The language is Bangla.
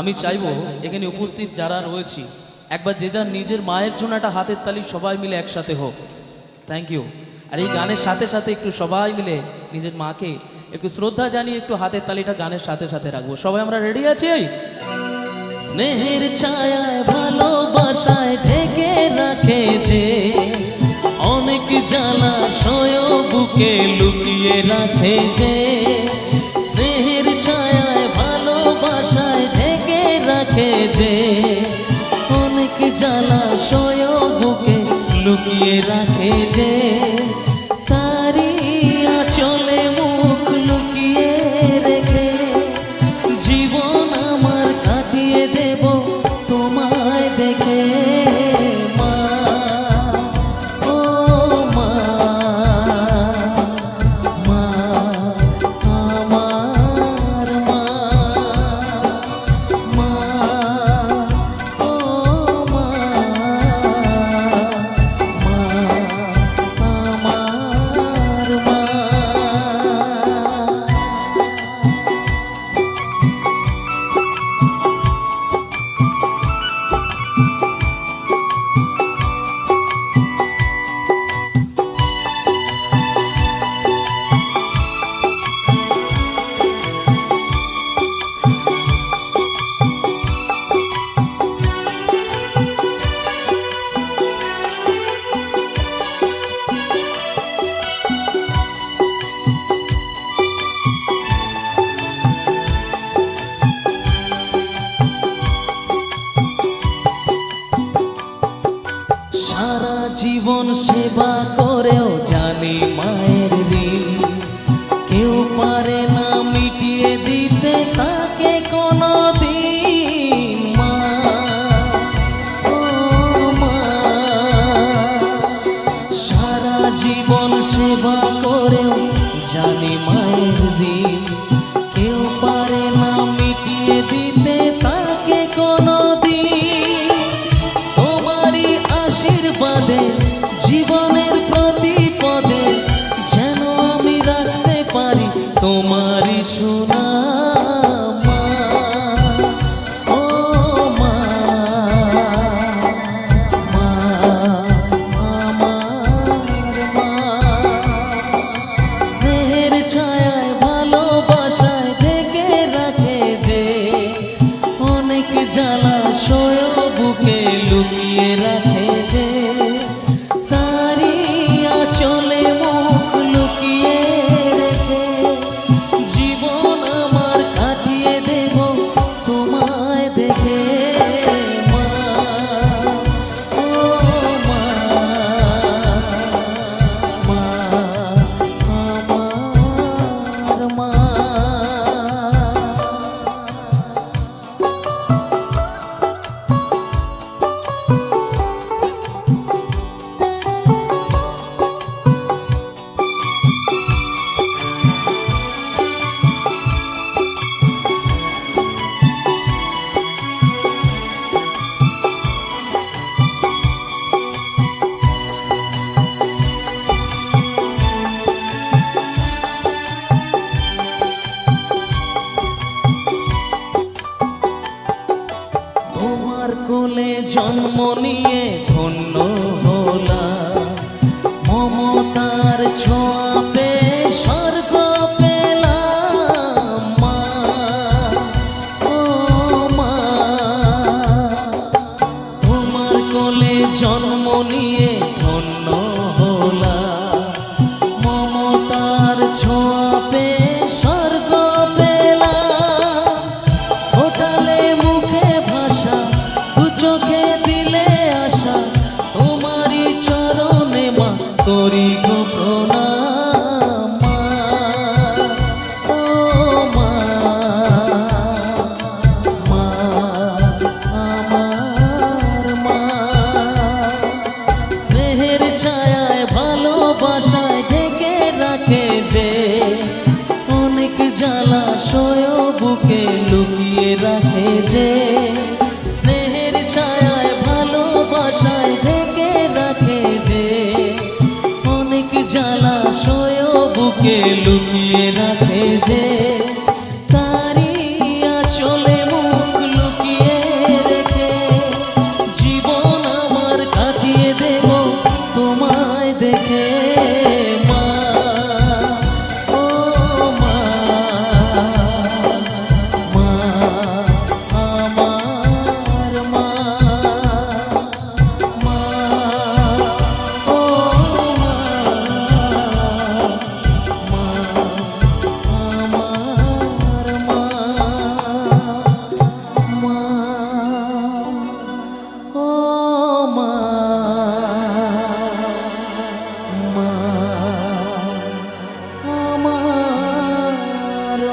আমি চাইব এখানে উপস্থিত যারা রয়েছি, একবার যে যার নিজের মায়ের জন্য একটা হাতের তালি সবাই মিলে একসাথে হোক। থ্যাংক ইউ আর এই গানের সাথে সাথে একটু সবাই মিলে নিজের মাকে একটু শ্রদ্ধা জানিয়ে একটু হাতের তালিটা গানের সাথে সাথে রাখব। সবাই আমরা রেডি আছি? স্নেহের ছায়ায় ভালোবাসায় ঢেকে রাখে যে, অনেক জ্বালা সয় বুকে লুকিয়ে রাখে যে। রাখে যে অনেক জ্বালা সয় বুকে লুকিয়ে রাখে যে সারা জীবন সেবা করেও জানে মায়ের দিন কেউ পারে জন্ম নিয়ে ধন্য হলা মমতার ছোঁয়া পে স্বর্গ পেলাম মা। ও মা, তোমার কোলে জন্ম নিয়ে বুকে লুকিয়ে